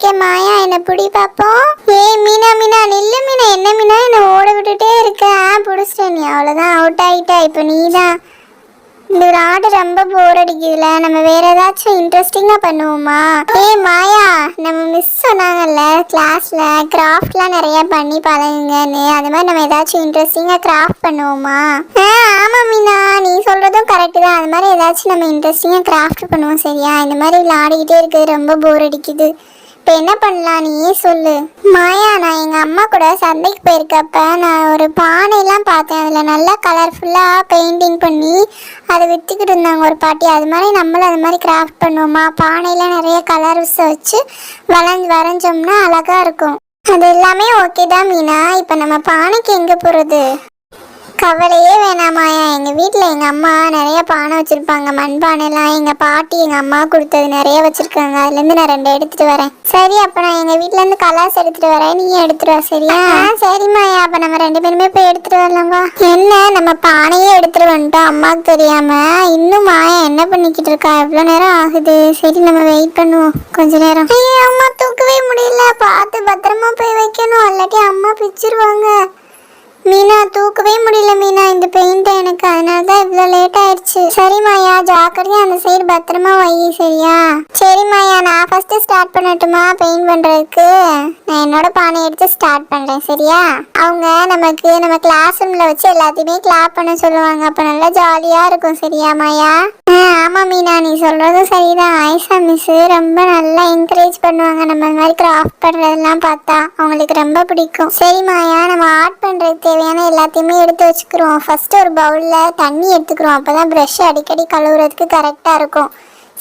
இருக்கேன் மாயா என்ன பிடி பாப்போம். ஏய் மீனா மீனா நில்லு மீனா என்ன மீனா என்ன ஓட விட்டுட்டே இருக்க. ஆ பிடிச்சிட்டேன் நீ. அவ்வளோதான் அவுட் ஆயிட்டா இப்போ நீ தான் இந்த ஒரு ஆடு ரொம்ப போர் அடிக்குதுல. நம்ம வேற ஏதாச்சும் இன்ட்ரெஸ்டிங்கா பண்ணுவோமா? ஏய் மாயா நம்ம மிஸ் சொன்னாங்கல்ல கிளாஸ்ல கிராஃப்ட்லாம் நிறைய பண்ணி பழகுங்கன்னு. அது மாதிரி நம்ம ஏதாச்சும் இன்ட்ரெஸ்டிங்கா கிராஃப்ட் பண்ணுவோமா? ஆ ஆமா மீனா. நீ சொல்றதும் கரெக்ட் தான். அது மாதிரி ஏதாச்சும் நம்ம இன்ட்ரெஸ்டிங்கா கிராஃப்ட் பண்ணுவோம் சரியா? இந்த மாதிரி விளையாடிக்கிட்டே இருக்குது ரொம்ப போர் அடிக்குது. இப்போ என்ன பண்ணலாம் நீயே சொல்லு. மாயா நான் எங்கள் அம்மா கூட சந்தைக்கு போயிருக்கப்ப நான் ஒரு பானைலாம் பார்த்தேன். அதில் நல்லா கலர்ஃபுல்லாக பெயிண்டிங் பண்ணி அதை விற்றுக்கிட்டு இருந்தாங்க ஒரு பாட்டி. அது மாதிரி நம்மளும் அது மாதிரி கிராஃப்ட் பண்ணுவோமா? பானையில் நிறைய கலர்ஸ் வச்சு வளைஞ்சு வரைஞ்சோம்னா அழகாக இருக்கும். அது எல்லாமே ஓகே தான் மீனா. இப்போ நம்ம பானைக்கு எங்கே போகிறது கவலையே வேணாமாயா எங்கள் வீட்டில் எங்கள் அம்மா நிறைய பானை வச்சுருப்பாங்க. மண் பானைலாம் எங்கள் பாட்டி எங்கள் அம்மா கொடுத்தது நிறைய வச்சுருக்காங்க. அதுலேருந்து நான் ரெண்டு எடுத்துகிட்டு வரேன். சரி அப்போ நான் எங்கள் வீட்டிலேருந்து கலாஸ் எடுத்துகிட்டு வரேன். நீ எடுத்துட்டு வா சரியா? சரிம்மாயா அப்போ நம்ம ரெண்டு பேருமே போய் எடுத்துகிட்டு வரலாம் என்ன? நம்ம பானையே எடுத்துகிட்டு வந்துட்டோம். அம்மாவுக்கு தெரியாமல் இன்னும் மாயா என்ன பண்ணிக்கிட்டு இருக்கா? எவ்வளோ நேரம் ஆகுது? சரி நம்ம வெயிட் பண்ணுவோம். கொஞ்ச நேரம். அம்மா தூக்கவே முடியல. பார்த்து பத்திரமா போய் வைக்கணும். இல்லாட்டி அம்மா பிச்சிருவாங்க. மீனா தூக்கவே முடியல மீனா. இந்த பெயிண்ட் எனக்கு. அதனால தான் இவ்வளோ லேட் ஆயிடுச்சு. சரி மாயா ஜாக்கிரதையா அந்த சைடு பத்திரமா வை சரியா? சரி மாயா நான் ஃபர்ஸ்ட் ஸ்டார்ட் பண்ணட்டுமா பெயிண்ட் பண்றதுக்கு? நான் என்னோட பானை எடுத்து ஸ்டார்ட் பண்றேன் சரியா? அவங்க நமக்கு நம்ம கிளாஸ் ரூம்ல வச்சு எல்லாத்தையுமே கிளாப் பண்ண சொல்லுவாங்க. அப்ப நல்லா ஜாலியா இருக்கும் சரியா மாயா? ஆமா மீனா நீ சொல்றதும் சரிதான். ஆயிஷா மிஸ் ரொம்ப நல்லா என்கரேஜ் பண்ணுவாங்க. நம்ம இந்த மாதிரி கிராஃப்ட் பண்றதெல்லாம் பார்த்தா அவங்களுக்கு ரொம்ப பிடிக்கும். சரி மாயா நம்ம ஆர்ட் பண்றதுக்கு தேவையான எல்லாத்தையுமே எடுத்து வச்சுக்கிறோம் ஃபர்ஸ்ட் ஒரு பவுல்ல தண்ணி எடுத்துக்கிறோம் அப்பதான் ப்ரஷ் அடிக்கடி கழுவுறதுக்கு கரெக்டா இருக்கும்.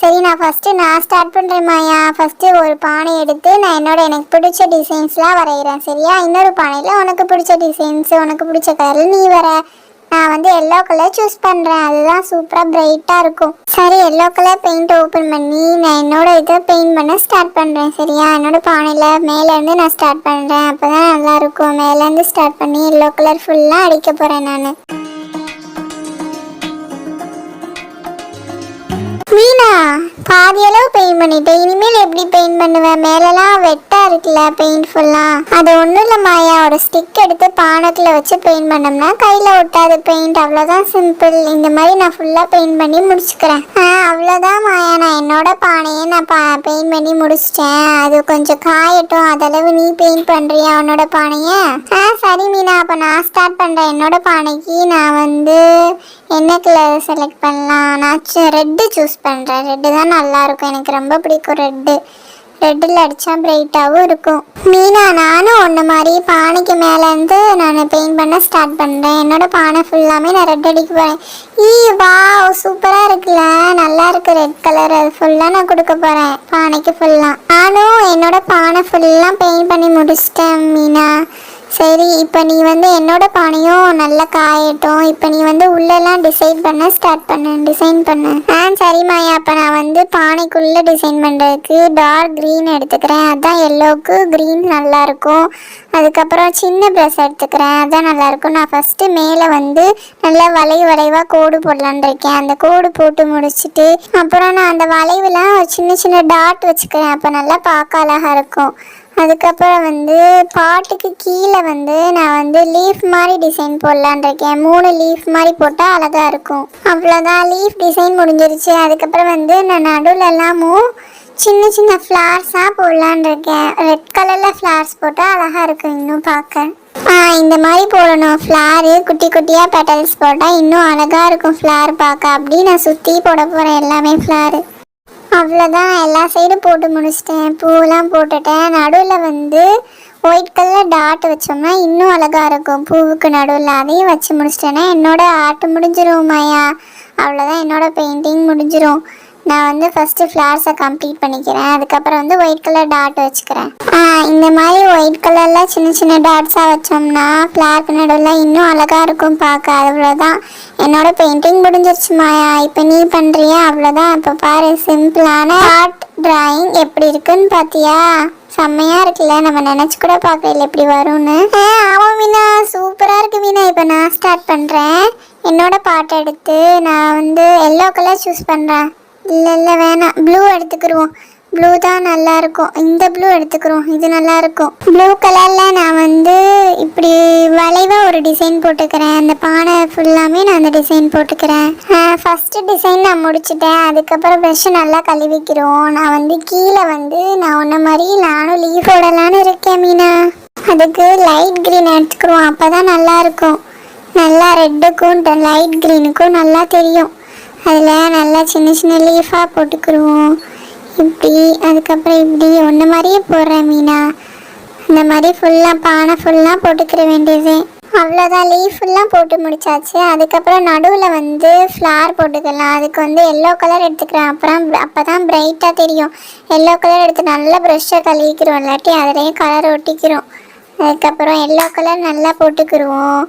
சரி நான் ஃபஸ்ட்டு நான் ஸ்டார்ட் பண்ணுறேன் மாயா. ஃபஸ்ட்டு ஒரு பானை எடுத்து நான் என்னோட எனக்கு பிடிச்ச டிசைன்ஸ்லாம் வரைகிறேன். சரியா? இன்னொரு பானையில் உனக்கு பிடிச்ச டிசைன்ஸ் உனக்கு பிடிச்ச கலர் நீ வர. நான் வந்து எல்லோ கலர் சூஸ் பண்ணுறேன் அதுதான் சூப்பராக பிரைட்டாக இருக்கும். சரி எல்லோ கலர் பெயிண்ட் ஓப்பன் பண்ணி நான் என்னோட இதை பெயிண்ட் பண்ண ஸ்டார்ட் பண்ணுறேன் சரியா? என்னோட பானையில் மேலேருந்து நான் ஸ்டார்ட் பண்ணுறேன் அப்போ தான் நல்லாயிருக்கும் மேலேருந்து ஸ்டார்ட் பண்ணி எல்லோ கலர் ஃபுல்லாக அடிக்க போகிறேன் நான். மீனா பாதியளவு பெயிண்ட் பண்ணிட்டேன். இனிமேல் எப்படி பெயிண்ட் பண்ணுவேன்? மேலெல்லாம் வெட்டா இருக்குல்ல பெயிண்ட் ஃபுல்லாக அது ஒன்றும் இல்லை மாயா ஒரு ஸ்டிக் எடுத்து பானத்தில் வச்சு பெயிண்ட் பண்ணோம்னா கையில் ஒட்டாது பெயிண்ட் அவ்வளோதான் சிம்பிள் இந்த மாதிரி நான் ஃபுல்லாக பெயிண்ட் பண்ணி முடிச்சுக்கிறேன். ஆ அவ்வளோதான் மாயா. நான் என்னோட பானையை நான் பா பெயிண்ட் பண்ணி முடிச்சிட்டேன். அது கொஞ்சம் காயட்டும். அதளவு நீ பெயிண்ட் பண்ணுறியா உன்னோட பானையை? ஆ சரி மீனா. அப்போ நான் ஸ்டார்ட் பண்ணுறேன் என்னோட பானைக்கு நான் வந்து என்ன கலர் செலக்ட் பண்ணலாம்? நான் ரெட்டு சூஸ் பண்ணுறேன் ரெட்டு தான் நல்லாயிருக்கும். எனக்கு ரொம்ப பிடிக்கும் ரெட்டு ரெட்டில் அடித்தா பிரைட்டாகவும் இருக்கும். மீனா நானும் ஒன்று மாதிரி பானைக்கு மேலேருந்து நான் பெயிண்ட் பண்ண ஸ்டார்ட் பண்ணுறேன் என்னோடய பானை ஃபுல்லாமே நான் ரெட் அடிக்க போகிறேன் ஈ வா சூப்பராக இருக்குல்ல. நல்லா இருக்கு ரெட் கலர் அது ஃபுல்லாக நான் கொடுக்க போகிறேன் பானைக்கு ஃபுல்லாக நானும் என்னோடய பானை ஃபுல்லாக பெயிண்ட் பண்ணி முடிச்சிட்டேன் மீனா. சரி இப்போ நீ வந்து என்னோட பானையும் நல்லா காயட்டும். இப்போ நீ வந்து உள்ளெல்லாம் டிசைன் பண்ண ஸ்டார்ட் பண்ணு டிசைன் பண்ணு. ஆ சரி மாயா அப்போ நான் வந்து பானைக்குள்ளே டிசைன் பண்ணுறதுக்கு டார்க் க்ரீன் எடுத்துக்கிறேன். அதான் எல்லோவுக்கு க்ரீன் நல்லாயிருக்கும் அதுக்கப்புறம் சின்ன ப்ரெஸ் எடுத்துக்கிறேன். அதான் நல்லாயிருக்கும் நான் ஃபஸ்ட்டு மேலே வந்து நல்லா வளைவு வளைவாக கோடு போடலான் இருக்கேன். அந்த கோடு போட்டு முடிச்சுட்டு அப்புறம் நான் அந்த வளைவுலாம் சின்ன சின்ன டாட் வச்சுக்கிறேன். அப்போ நல்லா பார்க்க அழகாக இருக்கும். அதுக்கப்புறம் வந்து பாட்டுக்கு கீழே வந்து நான் வந்து லீஃப் மாதிரி டிசைன் போடலான் இருக்கேன். மூணு லீஃப் மாதிரி போட்டால் அழகாக இருக்கும். அவ்வளோதான் லீஃப் டிசைன் முடிஞ்சிருச்சு. அதுக்கப்புறம் வந்து நான் நடுவில் எல்லாமும் சின்ன சின்ன ஃப்ளார்ஸாக போடலான் இருக்கேன். ரெட் கலரில் ஃப்ளார்ஸ் போட்டால் அழகாக இருக்கும் இன்னும் பார்க்க. இந்த மாதிரி போடணும். ஃப்ளாரு குட்டி குட்டியாக பெட்டல்ஸ் போட்டால் இன்னும் அழகாக இருக்கும் ஃப்ளார் பார்க்க. அப்படி நான் சுற்றி போட போகிறேன் எல்லாமே ஃப்ளாரு அவ்வளோதான் எல்லா சைடும் போட்டு முடிச்சிட்டேன். பூவெல்லாம் போட்டுட்டேன். நடுவில் வந்து ஒயிட் கலர் டாட் வச்சோம்னா இன்னும் அழகாக இருக்கும். பூவுக்கு நடுவில் அதையும் வச்சு முடிச்சிட்டேன்னா என்னோட ஆர்ட் முடிஞ்சிரும் மாயா. அவ்வளோதான் என்னோட பெயிண்டிங் முடிஞ்சிரும். நான் வந்து ஃபஸ்ட்டு ஃப்ளார்ஸை கம்ப்ளீட் பண்ணிக்கிறேன். அதுக்கப்புறம் வந்து ஒயிட் கலர் டாட் வச்சுக்கிறேன். ஆ, இந்த மாதிரி ஒயிட் கலரில் சின்ன சின்ன டாட்ஸாக வச்சோம்னா ஃப்ளார்க்கு நடுவில் இன்னும் அழகாக இருக்கும் பார்க்க. அவ்வளோதான் என்னோட பெயிண்டிங் முடிஞ்சிருச்சு மாயா. இப்போ நீ பண்ணுறியா அவ்வளோதான் இப்போ பாரு சிம்பிளான ஆர்ட் டிராயிங் எப்படி இருக்குன்னு பார்த்தியா செம்மையாக இருக்குல்ல. நம்ம நினச்சி கூட பார்க்கல எப்படி வரும்னு. ஆ, ஆமாம் மீனா. சூப்பராக இருக்குது மீனா. இப்போ நான் ஸ்டார்ட் பண்ணுறேன் என்னோட பாட்டை எடுத்து நான் வந்து எல்லோ கலர் சூஸ் பண்ணுறேன் இல்லை இல்லை வேணாம். ப்ளூ எடுத்துக்கிருவோம். ப்ளூ தான் நல்லா இருக்கும் இந்த ப்ளூ எடுத்துக்கிறோம் இது நல்லா இருக்கும் ப்ளூ கலரில் நான் வந்து இப்படி வளைவாக ஒரு டிசைன் போட்டுக்கிறேன். அந்த பானை ஃபுல்லாமே நான் அந்த டிசைன் போட்டுக்கிறேன். ஃபஸ்ட்டு டிசைன் நான் முடிச்சுட்டேன். அதுக்கப்புறம் ப்ரெஷ்ஷை நல்லா கழுவிக்கிறோம். நான் வந்து கீழே வந்து நான் உன்ன மாதிரி நானும் லீவ் போடலான்னு இருக்கேன் மீனா. அதுக்கு லைட் க்ரீன் எடுத்துக்கிறோம் அப்போ தான் நல்லா இருக்கும் நல்லா ரெட்டுக்கும் லைட் க்ரீனுக்கும் நல்லா தெரியும். அதில் நல்லா சின்ன சின்ன லீஃபாக போட்டுக்கிருவோம். இப்படி அதுக்கப்புறம் இப்படி ஒன்று மாதிரியே போடுறேன் மீனா. இந்த மாதிரி ஃபுல்லாக பானை ஃபுல்லாக போட்டுக்கிற வேண்டியது. அவ்வளோதான் லீஃப் ஃபுல்லாக போட்டு முடிச்சாச்சு. அதுக்கப்புறம் நடுவில் வந்து ஃப்ளார் போட்டுக்கலாம். அதுக்கு வந்து எல்லோ கலர் எடுத்துக்கிறேன். அப்புறம் அப்போ தான் பிரைட்டாக தெரியும். எல்லோ கலர் எடுத்து நல்லா ப்ரெஷ்ஷை கழுவிக்கிறோம். இல்லாட்டி அதிலையும் கலர் ஒட்டிக்கிறோம் அதுக்கப்புறம் எல்லோ கலர் நல்லா போட்டுக்கிருவோம்.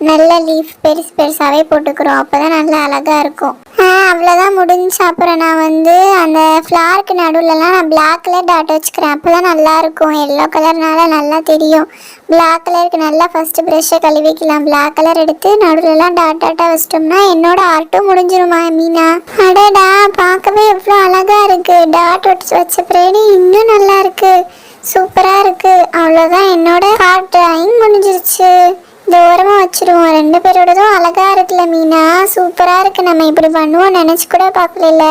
நல்ல லீஃப் பெருசு பெருசாகவே போட்டுக்கிறோம். அப்போ தான் நல்லா அழகாக இருக்கும். ஆ அவ்வளோதான் முடிஞ்சு. அப்புறம் நான் வந்து அந்த ஃப்ளார்க்கு நடுவுலலாம் நான் பிளாக் கலர் டாட் வச்சுக்கிறேன். அப்போ தான் நல்லா இருக்கும். எல்லோ கலர்னால நல்லா தெரியும். பிளாக் கலருக்கு நல்லா ஃபஸ்ட்டு ப்ரெஷ்ஷை கழுவிக்கலாம் பிளாக் கலர் எடுத்து நடுவுலலாம் டாட் டாட்டாக வச்சிட்டோம்னா என்னோட ஆர்ட்டும் முடிஞ்சிருமா மீனா? அடடா பார்க்கவே எவ்வளோ அழகாக இருக்குது டாட் வச்சு வச்ச பிறகு இன்னும் நல்லா இருக்குது சூப்பராக இருக்குது அவ்வளோதான் என்னோட ஆர்ட் ட்ராயிங் முடிஞ்சிருச்சு. இந்த ஓரமாக வச்சிருவோம். ரெண்டு பேரோடதும் அழகா இருக்குல்ல மீனா. சூப்பராக இருக்கு. நம்ம இப்படி பண்ணுவோம் நினச்சி கூட பார்க்கல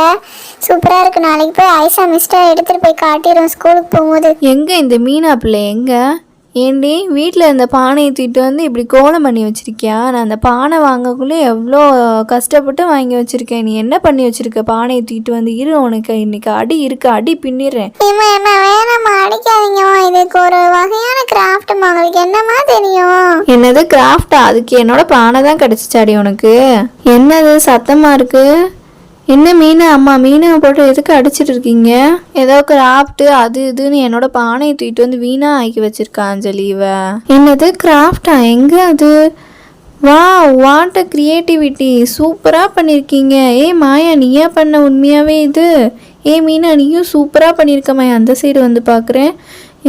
சூப்பராக இருக்கு. நாளைக்கு போய் ஐசா மிஸ்டர் எடுத்துகிட்டு போய் காட்டிடுவோம் ஸ்கூலுக்கு போகும்போது. எங்க இந்த மீனா பிள்ளை? எங்க? ஏண்டி வீட்டில் இந்த பானையை தூக்கிட்டு வந்து இப்படி கோலம் பண்ணி வச்சிருக்கியா? நான் அந்த பானை வாங்கக்குள்ளே எவ்வளோ கஷ்டப்பட்டு வாங்கி வச்சிருக்கேன். நீ என்ன பண்ணி வச்சிருக்க? பானையை தூக்கிட்டு வந்து இரு. உனக்கு இன்னைக்கு அடி இருக்கு. அடி பின்னிடுறேன். அடிக்காதீங்கம்மா இதுக்கு ஒரு வகையான கிராஃப்ட்மா உங்களுக்கு என்னம்மா தெரியும்? என்னது கிராஃப்டா அதுக்கு என்னோட பானை தான் கிடச்சிச்சாடி உனக்கு. என்னது சத்தமா இருக்கு? என்ன மீனை? அம்மா மீனை போட்டு எதுக்கு அடிச்சிட்டு இருக்கீங்க? ஏதோ கிராஃப்ட்டு அது இதுன்னு என்னோட பானையை தூக்கிட்டு வந்து வீணா ஆக்கி வச்சிருக்கா அஞ்சலி இவ. என்னது கிராஃப்டா எங்க அது? வா வாட் அ கிரியேட்டிவிட்டி சூப்பராக பண்ணியிருக்கீங்க ஏ மாயா நீயா பண்ண உண்மையாகவே இது? ஏ மீனா நீயும் சூப்பராக பண்ணியிருக்க மாயா. அந்த சைடு வந்து பார்க்குறேன்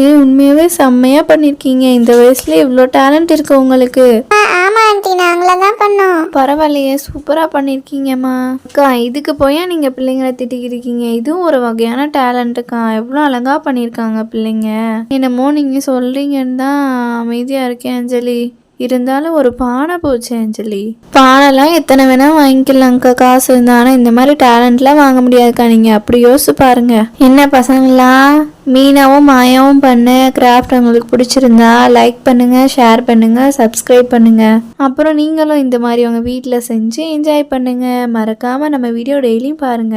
ஏ உண்மையாகவே செம்மையாக பண்ணியிருக்கீங்க இந்த வயசுல இவ்வளோ டேலண்ட் இருக்கு உங்களுக்கு. பரவாயில்லையே சூப்பராக பண்ணியிருக்கீங்கம்மா அக்கா இதுக்கு போய் நீங்கள் பிள்ளைங்களை திட்டிக்கிருக்கீங்க இதுவும் ஒரு வகையான டேலண்ட்டுக்கா எவ்வளோ அழகாக பண்ணியிருக்காங்க பிள்ளைங்க. என்னமோ நீங்கள் சொல்கிறீங்கன்னு தான் அமைதியாக இருக்கேன் அஞ்சலி. இருந்தாலும் ஒரு பானை போச்சு அஞ்சலி. பானைலாம் எத்தனை வேணால் வாங்கிக்கலாம்க்கா. காசு இருந்தால் ஆனால் இந்த மாதிரி டேலண்ட்லாம் வாங்க முடியாதுக்கா. நீங்கள் அப்படி யோசிச்சு பாருங்க. என்ன பசங்களா? மீனாவும் மாயாவும் பண்ண கிராஃப்ட் உங்களுக்கு பிடிச்சிருந்தா லைக் பண்ணுங்க ஷேர் பண்ணுங்க சப்ஸ்கிரைப் பண்ணுங்க. அப்புறம் நீங்களும் இந்த மாதிரி உங்க வீட்டில் செஞ்சு என்ஜாய் பண்ணுங்க. மறக்காம நம்ம வீடியோ டெய்லியும் பாருங்க.